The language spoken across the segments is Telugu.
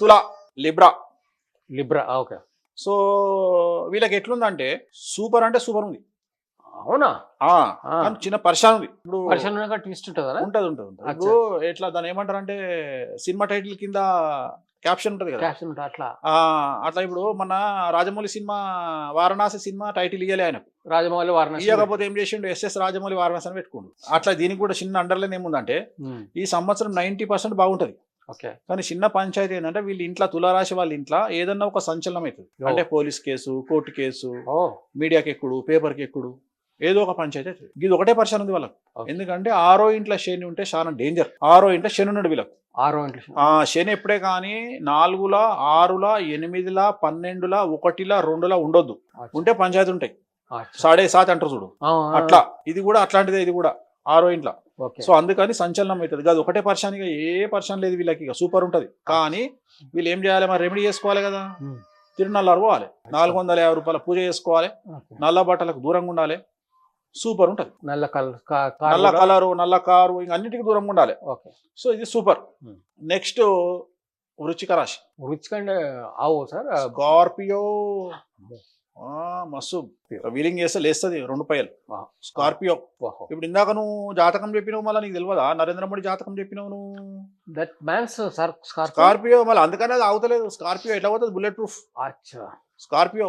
తులా లిబ్రా. Libra okay. సో వీళ్ళకి ఎట్లుందంటే సూపర్ అంటే సూపర్ ఉంది. అవునా. కానీ చిన్న పరిశాన్ ఉంది. ఇప్పుడు వర్షన్ ట్విస్ట్ ఉంటుందా? ఉంటది. ఇప్పుడు ఎట్లా దాని ఏమంటారు అంటే సినిమా టైటిల్ కింద క్యాప్షన్ ఉంటది కదా. క్యాప్షన్ అట్లా. అట్లా ఇప్పుడు మన Rajamouli cinema Varanasi cinema title ఇయ్యలే ఆయనకు. రాజమౌళి వారణాసి ఇయ్యకపోతే ఏం చేసిండు? ఎస్ఎస్ రాజమౌళి వారణాసి అని పెట్టుకోండు. అట్లా దీనికి కూడా చిన్న అండర్లైన్ ఏముందంటే ఈ సంవత్సరం నైన్టీ పర్సెంట్ బాగుంటది. కానీ చిన్న పంచాయతీ ఏంటంటే వీళ్ళ ఇంట్లో తులారాశి వాళ్ళ ఇంట్లో ఏదన్నా ఒక సంచలనం అవుతుంది. అంటే పోలీస్ కేసు కోర్టు కేసు మీడియాకి ఎక్కుడు పేపర్కి ఎక్కుడు ఏదో ఒక పంచాయతీ అవుతుంది. ఇది ఒకటే పరిశాన్ ఉంది వాళ్ళకి. ఎందుకంటే ఆరో ఇంట్లో శని ఉంటే చాలా డేంజర్ ఆరో ఇంట్లో శని ఉన్నాడు వీళ్ళకి. ఆరో ఇంట్లో ఆ శని ఎప్పుడే కానీ నాలుగులా ఆరులా ఎనిమిదిలా పన్నెండులా ఒకటిలా రెండులా ఉండొద్దు. ఉంటే పంచాయతీ ఉంటాయి. సాడే సాత్ అంటారు చూడు. అట్లా. ఇది కూడా అట్లాంటిదే ఇది కూడా. ఆరో ఇంట్లో. సో అందుకని సంచలనం అవుతుంది. కాదు ఒకటే పర్షానిగా ఏ పర్షన్ లేదు వీళ్ళకి ఇక సూపర్ ఉంటది. కానీ వీళ్ళు ఏం చేయాలి? మరి రెమెడీ చేసుకోవాలి కదా. ఉమ్, తిరునల్లారు పోవాలి. నాలుగు వందల యాభై రూపాయల పూజ చేసుకోవాలి. నల్ల బట్టలకు దూరంగా ఉండాలి. సూపర్ ఉంటది. నల్ల కలర్ నల్ల? కలరు నల్ల కారు ఇంక అన్నిటికీ దూరంగా ఉండాలి. ఓకే. సో ఇది సూపర్ Hmm. నెక్స్ట్ వృచ్చిక రాశి. రుచి కంటే ఆవు సార్? స్కార్పియో మస్తు వీలింగ్ చేస్తే లేస్తుంది రెండు పైలు. స్కార్పియో. ఇప్పుడు ఇందాక నువ్వు జాతకం చెప్పినావు మళ్ళీ నీకు తెలియదా నరేంద్ర మోడీ జాతకం చెప్పినావు నువ్వు. దట్ మ్యాన్స్ సార్ స్కార్పియో మళ్ళీ అందుకనే అది అవుతలేదు స్కార్పియో ఎట్లా పోతుంది? బుల్లెట్ ప్రూఫ్ అచ్చా. స్కార్పియో.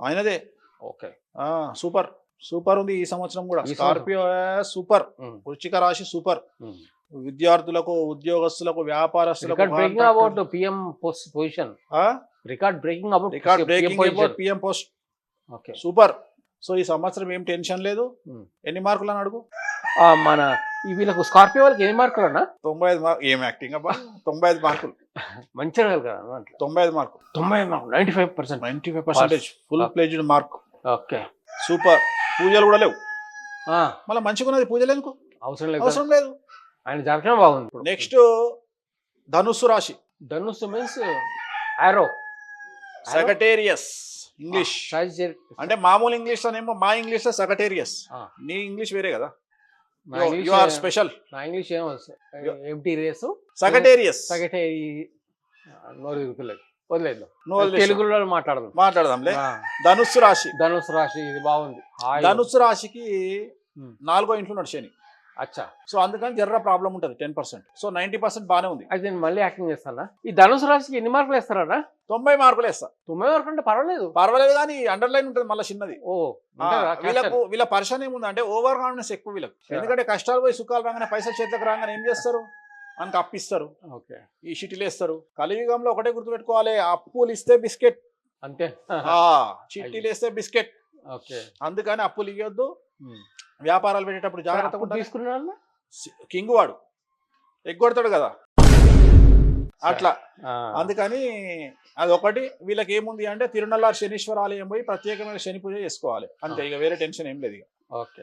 ఆయనదే. ఓకే. ఆ సూపర్. సూపర్ ఉంది ఈ సంవత్సరం కూడా. Scorpio super. వృచ్చిక రాశి సూపర్. విద్యార్థులకు ఉద్యోగస్తులకు వ్యాపారస్తులకు position record breaking about record breaking about PM post. Okay. Super. So ఈ సంవత్సరం ఏం టెన్షన్ లేదు. ఎన్ని మార్కులు అని అడుగు మన వీళ్ళకు స్కార్పియో వాళ్ళకి ఎన్ని మార్కులు అన్న తొంభై ఐదు మార్కులు ఏం యాక్టింగ్ అబ్బా? తొంభై ఐదు మార్కులు. మంచిగా కదా తొంభై ఐదు మార్కులు. తొంభై మార్కులు ninety five percent ninety five percentage full. ప్లేజ్డ్ mark okay super పూజలు కూడా లేవు. మళ్ళీ మంచిగా ఉన్నది పూజలు ఎందుకు? అవసరం లేదు అవసరం లేదు. ఆయన జరగడం బాగుంది ఇప్పుడు. నెక్స్ట్ ధనుస్సు రాశి. ధనుస్సు మీన్స్ ఆరో సెక్రటేరియస్ ఇంగ్లీష్ అంటే మామూలు ఇంగ్లీష్ లోనేమో మా ఇంగ్లీష్ సెక్రటేరియస్ నీ ఇంగ్లీష్ వేరే కదా. యు ఆర్ స్పెషల్ నా ఇంగ్లీష్ ఏమో ఎంటీ రేసు సెక్రటేరియస్ నోరు ఇరుకులేదు వదిలేదు. తెలుగులో మాట్లాడదాం. మాట్లాడదాంలే. ధనుస్సు రాశి. ధనుసు రాశి ఇది బాగుంది. ధనుస్సు రాశికి. నాలుగో ఇంట్లో ఉన్నాడు శని అచ్చా. సో అందుకని జర్ర ప్రాబ్లం ఉంటుంది ten percent. So ninety percent బాగానే ఉంది. అయితే నేను మళ్ళీ యాక్టింగ్ చేస్తానా? ఈ ధనుసు రాశికి ఎన్ని మార్కులు వేస్తారా తొంభై మార్కులు వేస్తా. తొంభై వరకు అంటే పర్వాలేదు. పర్వాలేదు కానీ అండర్లైన్ ఉంటుంది మళ్ళీ చిన్నది. ఓ? వీళ్ళకు వీళ్ళ పరిశ్రమ ఏముందంటే ఓవర్ కాన్ఫిడెన్స్ ఎక్కువ వీళ్ళకి. ఎందుకంటే కష్టాలు పోయి సుఖాలు రాగానే పైసలు చేతికి రాగానే ఏం చేస్తారు? మనకు అప్పిస్తారు ఓకే. ఈ షిటీలు వేస్తారు. కలియుగంలో ఒకటే గుర్తుపెట్టుకోవాలి అప్పులు ఇస్తే బిస్కెట్. అంతే. చిట్టీలు వేస్తే బిస్కెట్. ఓకే. అందుకని అప్పులు ఇవ్వద్దు. వ్యాపారాలు పెట్టేటప్పుడు జాగ్రత్తగా అప్పుడు ఉండాలి తీసుకున్నా కింగ్ వాడు ఎగ్గొడతాడు కదా. అట్లా. అందుకని అది ఒకటి వీళ్ళకి ఏముంది అంటే తిరునల్లారు శనీశ్వర ఆలయం పోయి ప్రత్యేకమైన శని పూజ చేసుకోవాలి. అంతే ఇక వేరే టెన్షన్ ఏం లేదు ఇక. ఓకే.